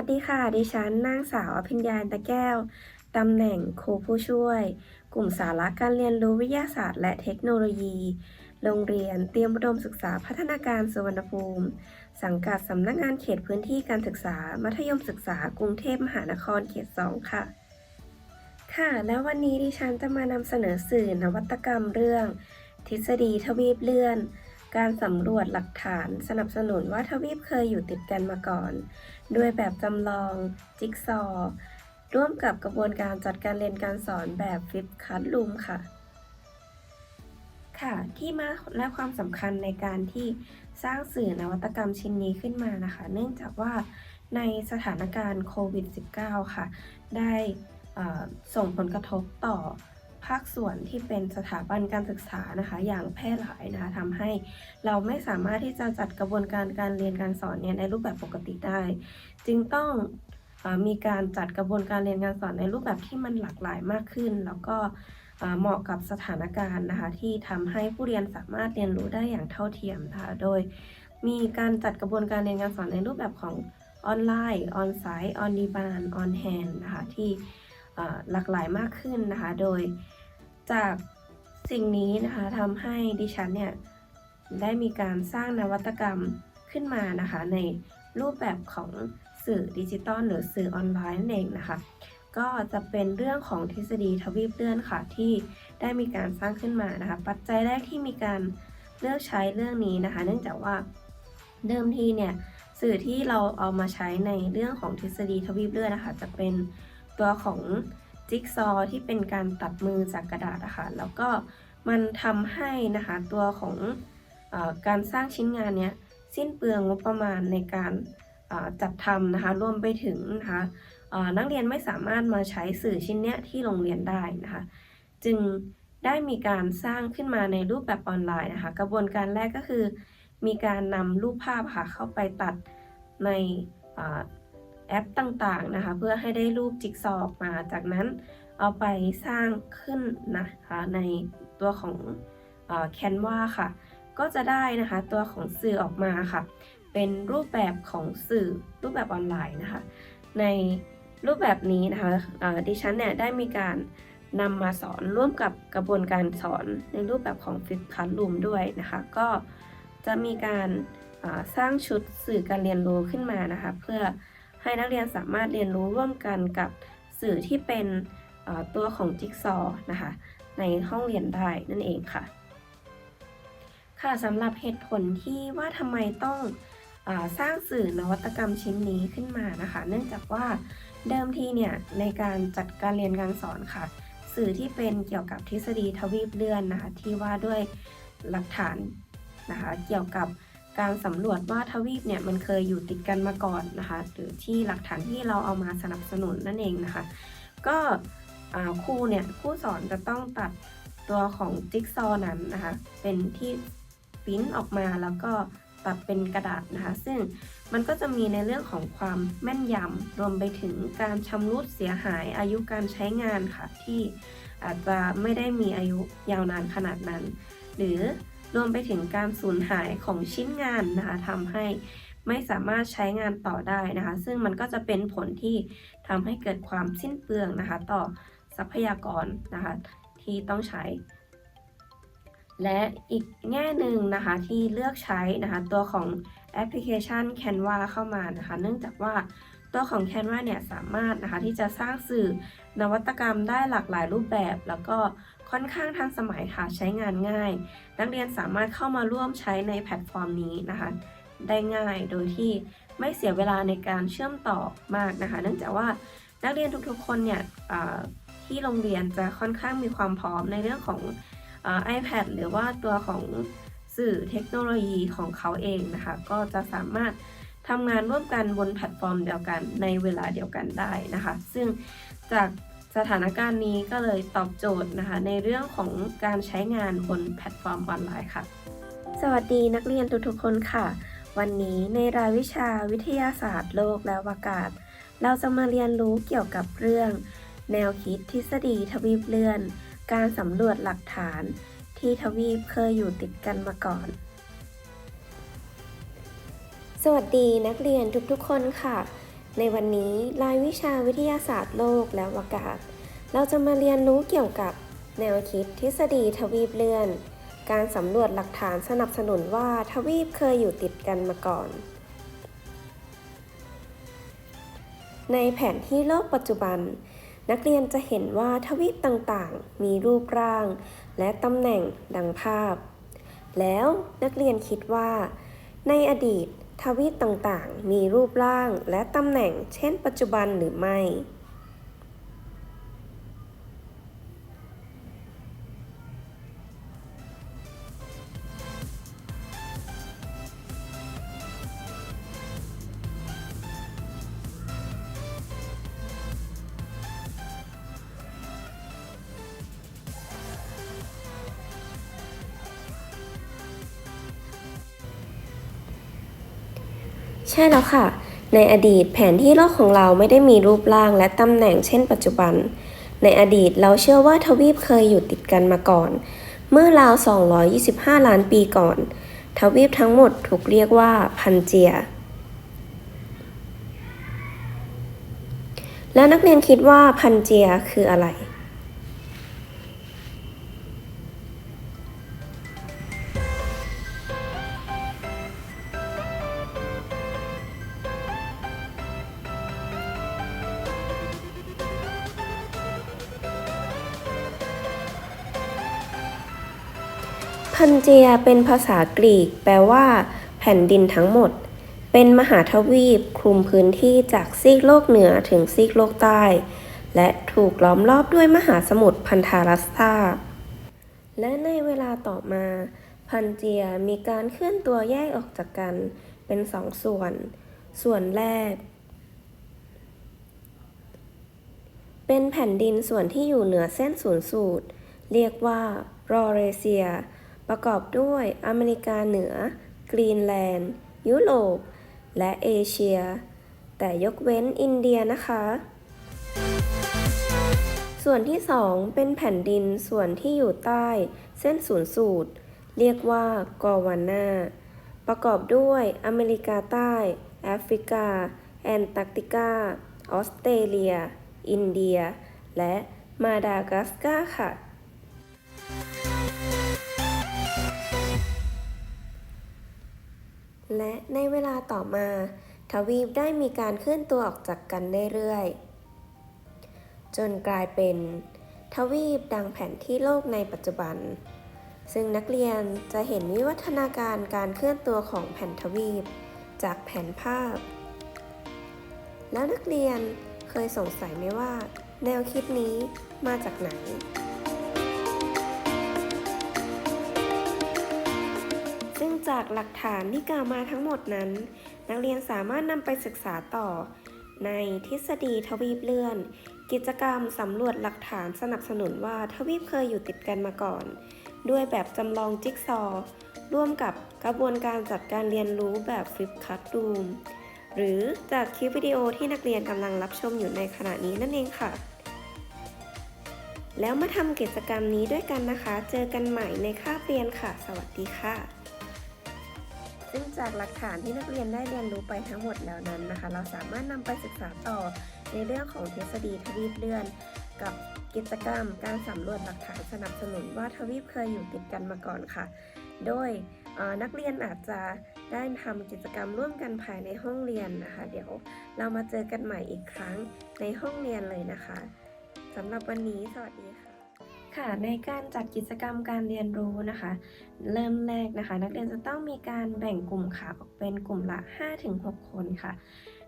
วัสดีค่ะ ดิฉันนางสาวอภิญญาตะแก้ว ตำแหน่งครูผู้ช่วย กลุ่มสาระการเรียนรู้วิทยาศาสตร์และเทคโนโลยี โรงเรียนเตรียมอุดมศึกษาพัฒนาการสุวรรณภูมิ สังกัดสำนักงานเขตพื้นที่การศึกษา มัธยมศึกษากรุงเทพมหานครเขต 2 ค่ะ ค่ะ แล้ววันนี้ดิฉันจะมานำเสนอสื่อนวัตกรรมเรื่อง ทฤษฎีทวีปเลื่อน การสำรวจหลักฐานสนับสนุนว่าทวีปเคยอยู่ติดกันมาก่อน ด้วยแบบจำลอง จิ๊กซอว์ร่วมกับกระบวนการจัดการเรียนการสอนแบบฟิปคัสลูมค่ะ ค่ะ ที่มาและความสำคัญในการที่สร้างสื่อนวัตกรรมชิ้นนี้ขึ้นมานะคะ เนื่องจากว่าในสถานการณ์โควิด -19 ค่ะ ได้ส่งผลกระทบต่อ ภาคส่วนที่เป็นสถาบันการศึกษานะคะ อย่างแพร่หลายนะคะทำให้เราไม่สามารถที่จะจัดกระบวนการการเรียนการสอนเนี่ยในรูปแบบปกติได้ จึงต้องอมีการจัดกระบวนการเรียนการสอนในรูปแบบที่มันหลากหลายมากขึ้น แล้วก็เหมาะกับสถานการณ์นะคะที่ทำให้ผู้เรียนสามารถเรียนรู้ได้อย่างเท่าเทียมนะคะโดย มีการจัดกระบวนการเรียนการสอนในรูปแบบของออนไลน์ออนไซต์ออนดีบานออนแฮนนะคะที่หลากหลายมากขึ้นนะคะ โดย จากสิ่งนี้นะคะทำให้ดิฉันเนี่ยได้มีการสร้างนวัตกรรมขึ้นมานะคะในรูปแบบของสื่อดิจิตอลหรือสื่อออนไลน์นั่นเองนะคะ ก็จะเป็นเรื่องของทฤษฎีทวีปเลื่อนค่ะที่ได้มีการสร้างขึ้นมานะคะ ปัจจัยแรกที่มีการเลือกใช้เรื่องนี้นะคะ เนื่องจากว่าเดิมทีเนี่ยสื่อที่เราเอามาใช้ในเรื่องของทฤษฎีทวีปเลื่อนนะคะ จะเป็นตัวของ จิ๊กซอว์ที่เป็นการตัดมือจากกระดาษนะคะแล้วก็มันทำให้นะคะตัวของอการสร้างชิ้นงานเนี้ยสิ้นเปลืองงบประมาณในการจัดทำนะคะรวมไปถึงนะคะนักเรียนไม่สามารถมาใช้สื่อชิ้นเนี้ยที่โรงเรียนได้นะคะจึงได้มีการสร้างขึ้นมาในรูปแบบออนไลน์นะคะกระบวนการแรกก็คือ มีการนำรูปภาพค่ะเข้าไปตัดใน แอปต่างๆนะคะ เพื่อให้ได้รูปจิ๊กซอว์มาจากนั้นเอาไปสร้างขึ้นนะคะในตัวของแคนวาค่ะ ก็จะได้นะคะตัวของสื่อออกมาค่ะ เป็นรูปแบบของสื่อรูปแบบออนไลน์นะคะ ในรูปแบบนี้นะคะดิฉันเนี่ยได้มีการนำมาสอนร่วมกับกระบวนการสอนในรูปแบบของฟิปคัสลูมด้วยนะคะ ก็จะมีการสร้างชุดสื่อการเรียนรู้ขึ้นมานะคะ เพื่อ ให้นักเรียนสามารถเรียนรู้ร่วมกันกับสื่อที่เป็นตัวของจิ๊กซอว์นะคะในห้องเรียนได้นั่นเองค่ะ ค่ะสำหรับเหตุผลที่ว่าทำไมต้องอสร้างสื่อนวัตกรรมชิ้นนี้ขึ้นมานะคะ เนื่องจากว่าเดิมทีเนี่ยในการจัดการเรียนการสอนค่ะ สื่อที่เป็นเกี่ยวกับทฤษฎีทวีปเลื่อนนะคะที่ว่าด้วยหลักฐานนะคะเกี่ยวกับ การสำรวจว่าทวีปเนี่ยมันเคยอยู่ติดกันมาก่อนนะคะหรือที่หลักฐานที่เราเอามาสนับสนุนนั่นเองนะคะ ก็ครูเนี่ยผู้สอนจะต้องตัดตัวของจิ๊กซอว์นั้นนะคะเป็นที่ปิ้นออกมาแล้วก็ตัดเป็นกระดาษนะคะซึ่งมันก็จะมีในเรื่องของความแม่นยำรวมไปถึงการชำรุดเสียหายอายุการใช้งานค่ะที่อาจจะไม่ได้มีอายุยาวนานขนาดนั้น หรือ รวมไปถึงการสูญหายของชิ้นงานนะคะทำให้ไม่สามารถใช้งานต่อได้นะคะ ซึ่งมันก็จะเป็นผลที่ทำให้เกิดความสิ้นเปลืองนะคะ ต่อทรัพยากรนะคะที่ต้องใช้ และอีกแง่หนึ่งนะคะที่เลือกใช้นะคะตัวของแอปพลิเคชัน Canva เข้ามานะคะ เนื่องจากว่าตัวของ Canva เนี่ยสามารถนะคะที่จะสร้างสื่อนวัตกรรมได้หลากหลายรูปแบบ แล้วก็ ค่อนข้างทันสมัยค่ะใช้งานง่าย นักเรียนสามารถเข้ามาร่วมใช้ในแพลตฟอร์มนี้นะคะ ได้ง่ายโดยที่ไม่เสียเวลาในการเชื่อมต่อมากนะคะ เนื่องจากว่านักเรียนทุกๆคนเนี่ยที่โรงเรียนจะค่อนข้างมีความพร้อมในเรื่องของอ iPad หรือว่าตัวของสื่อเทคโนโลยีของเขาเองนะคะ ก็จะสามารถทำงานร่วมกันบนแพลตฟอร์มเดียวกันในเวลาเดียวกันได้นะคะ ซึ่งจาก สถานการณ์นี้ก็เลยตอบโจทย์นะคะ ในเรื่องของการใช้งานบนแพลตฟอร์มออนไลน์ค่ะ สวัสดีนักเรียนทุกๆคนค่ะ วันนี้ในรายวิชาวิทยาศาสตร์โลกและอากาศ เราจะมาเรียนรู้เกี่ยวกับเรื่อง แนวคิดทฤษฎีทวีปเลื่อน การสำรวจหลักฐาน ที่ทวีปเคยอยู่ติดกันมาก่อน สวัสดีนักเรียนทุกๆคนค่ะ ในวันนี้รายวิชาวิทยาศาสตร์โลกและอากาศ เราจะมาเรียนรู้เกี่ยวกับแนวคิดทฤษฎีทวีปเลื่อน การสำรวจหลักฐานสนับสนุนว่าทวีปเคยอยู่ติดกันมาก่อน ในแผนที่โลกปัจจุบัน นักเรียนจะเห็นว่าทวีปต่างๆ มีรูปร่าง และตำแหน่งดังภาพ แล้วนักเรียนคิดว่า ในอดีต ทวีปต่างๆ มีรูปร่างและตำแหน่งเช่นปัจจุบันหรือไม่ ใช่แล้วค่ะ ในอดีตแผนที่โลกของเราไม่ได้มีรูปร่างและตำแหน่งเช่นปัจจุบัน ในอดีตเราเชื่อว่าทวีปเคยอยู่ติดกันมาก่อน เมื่อราว 225 ล้านปีก่อน ทวีปทั้งหมดถูกเรียกว่าพันเจีย แล้วนักเรียนคิดว่าพันเจียคืออะไร พันเจียเป็นภาษากรีก แปลว่า แผ่นดินทั้งหมด เป็นมหาทวีปคลุมพื้นที่จากซีกโลกเหนือถึงซีกโลกใต้ และถูกล้อมรอบด้วยมหาสมุทรพันธารัสตาและในเวลาต่อมา พันเจียมีการเคลื่อนตัวแยกออกจากกัน เป็นสองส่วน ส่วนแรก เป็นแผ่นดินส่วนที่อยู่เหนือเส้นศูนย์สูตร เรียกว่ารอเรเซีย ประกอบด้วยอเมริกาเหนือ กรีนแลนด์ ยุโรป และเอเชีย แต่ยกเว้นอินเดียนะคะ ส่วนที่สองเป็นแผ่นดินส่วนที่อยู่ใต้ เส้นศูนย์สูตร เรียกว่ากอวานาประกอบด้วยอเมริกาใต้ แอฟริกา แอนตาร์กติกา ออสเตรเลีย อินเดีย และมาดากัสการ์ค่ะ และในเวลาต่อมา ทวีปได้มีการเคลื่อนตัวออกจากกันเรื่อยๆ จนกลายเป็น ทวีปดังแผนที่โลกในปัจจุบัน ซึ่งนักเรียนจะเห็นวิวัฒนาการการเคลื่อนตัวของแผ่นทวีป จากแผนภาพ แล้วนักเรียนเคยสงสัยไหมว่า แนวคิดนี้มาจากไหน จากหลักฐานที่กล่าวมาทั้งหมดนั้น นักเรียนสามารถนำไปศึกษาต่อ ในทฤษฎีทวีปเลื่อน กิจกรรมสำรวจหลักฐานสนับสนุนว่าทวีปเคยอยู่ติดกันมาก่อน ด้วยแบบจำลองจิ๊กซอว์ร่วมกับกระบวนการจัดการเรียนรู้แบบฟลิปคัตรูมหรือจากคลิปวิดีโอที่นักเรียนกำลังรับชมอยู่ในขณะนี้นั่นเองค่ะ แล้วมาทำกิจกรรมนี้ด้วยกันนะคะ เจอกันใหม่ในคาบเรียนค่ะ สวัสดีค่ะ ซึ่งจากหลักฐานที่นักเรียนได้เรียนรู้ไปทั้งหมดแล้วนั้นนะคะ เราสามารถนำไปศึกษาต่อในเรื่องของทฤษฎีทวีปเลื่อน กับกิจกรรม การสำรวจหลักฐานสนับสนุนว่าทวีปเคยอยู่ติดกันมาก่อนค่ะ โดยนักเรียนอาจจะได้ทำกิจกรรมร่วมกันภายในห้องเรียนนะคะ เดี๋ยวเรามาเจอกันใหม่อีกครั้งในห้องเรียนเลยนะคะสำหรับวันนี้สวัสดีค่ะ ค่ะในการจัดกิจกรรมการเรียนรู้นะคะ เริ่มแรกนะคะ นักเรียนจะต้องมีการแบ่งกลุ่มค่ะออกเป็นกลุ่มละ 5-6 คนค่ะ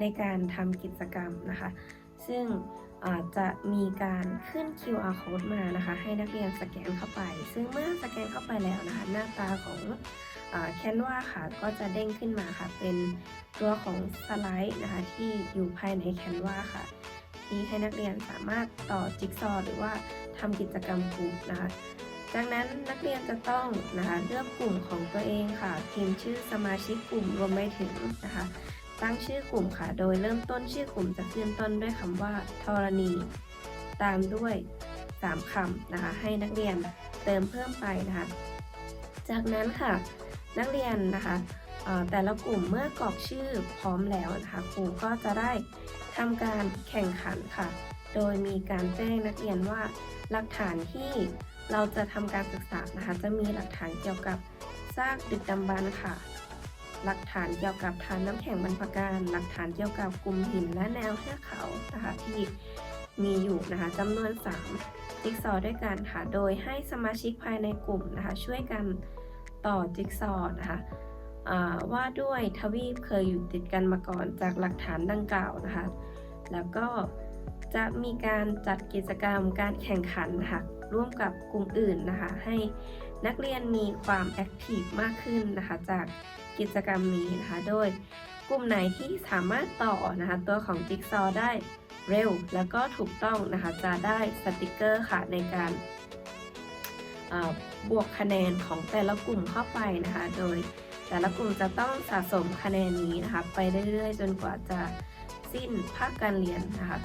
ในการทำกิจกรรมนะคะ ซึ่งจะมีการขึ้น QR code มานะคะ ให้นักเรียนสแกนเข้าไป ซึ่งเมื่อสแกนเข้าไปแล้วนะคะ หน้าตาของแคนวาค่ะก็จะเด้งขึ้นมาค่ะ เป็นตัวของสไลด์นะคะที่อยู่ภายในแคนวาค่ะ ที่ให้นักเรียนสามารถต่อจิ๊กซอหรือว่า ทำกิจกรรมกลุ่มนะคะ จากนั้นนักเรียนจะต้องนะคะเลือกกลุ่มของตัวเองค่ะพิมพ์ชื่อสมาชิกกลุ่มรวมไปถึงนะคะตั้งชื่อกลุ่มค่ะ โดยเริ่มต้นชื่อกลุ่มจะขึ้นต้นด้วยคำว่าธรณี ตามด้วย 3คำนะคะ ให้นักเรียนเติมเพิ่มไปนะคะ จากนั้นค่ะนักเรียนนะคะแต่ละกลุ่มเมื่อกรอกชื่อพร้อมแล้วนะคะครูก็จะได้ทำการแข่งขันค่ะ โดยมีการแจ้งนักเรียนว่า หลักฐานที่เราจะทำการศึกษานะคะ จะมีหลักฐานเกี่ยวกับซากดึกดำบรรพ์ค่ะ หลักฐานเกี่ยวกับฐานน้ำแข็งบรรพการ หลักฐานเกี่ยวกับกลุ่มหินและแนวเทือกเขานะคะที่มีอยู่นะคะจำนวน3จิ๊กซอวด้วยกันค่ะ โดยให้สมาชิกภายในกลุ่มนะคะ ช่วยกันต่อจิ๊กซอว์นะคะอ่าว่าด้วยทวีปเคยอยู่ติดกันมาก่อนจากหลักฐานดังกล่าวนะคะ แล้วก็ จะมีการจัดกิจกรรมการแข่งขันนะคะร่วมกับกลุ่มอื่นนะคะ ให้นักเรียนมีความแอคทีฟมากขึ้นนะคะ จากกิจกรรมนี้นะคะ โดยกลุ่มไหนที่สามารถต่อนะคะ ตัวของจิ๊กซอว์ได้เร็วแล้วก็ถูกต้องนะคะ จะได้สติกเกอร์ค่ะในการบวกคะแนนของแต่ละกลุ่มเข้าไปนะคะ โดยแต่ละกลุ่มจะต้องสะสมคะแนนนี้นะคะ ไปเรื่อยๆ จนกว่าจะสิ้นภาคการเรียนนะคะ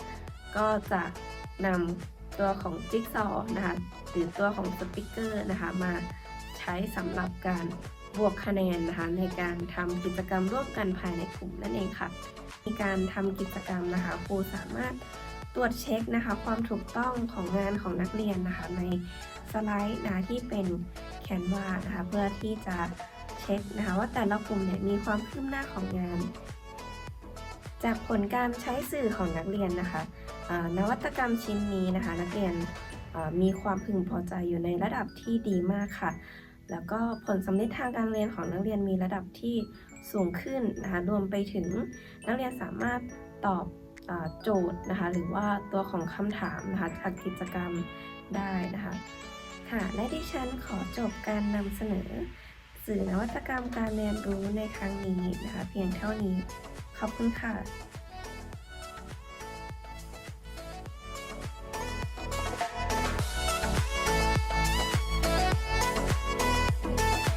ก็จะนำตัวของจิ๊กซอว์นะคะหรือตัวของสติกเกอร์นะคะมาใช้สำหรับการบวกคะแนนนะคะในการทำกิจกรรมร่วมกันภายในกลุ่มนั่นเองค่ะมีการทำกิจกรรมนะคะครูสามารถตรวจเช็คนะคะความถูกต้องของงานของนักเรียนนะคะในสไลด์นะะที่เป็นแคนวานะคะเพื่อที่จะเช็คนะคะว่าแต่ละกลุ่มเนี่ยมีความคืบหน้าของงาน จากผลการใช้สื่อของนักเรียนนะคะ นวัตกรรมชิ้นนี้นะคะ นักเรียนมีความพึงพอใจอยู่ในระดับที่ดีมากค่ะ แล้วก็ผลสำเร็จทางการเรียนของนักเรียนมีระดับที่สูงขึ้นนะคะรวมไปถึงนักเรียนสามารถตอบอโจทย์นะคะ หรือว่าตัวของคำถามนะคะจากกิจกรรมได้นะคะค่ะและดิฉันขอจบการนำเสนอ สื่อนวัตกรรมการเรียนรู้ในครั้งนี้นะคะ เพียงเท่านี้ ขอบคุณค่ะ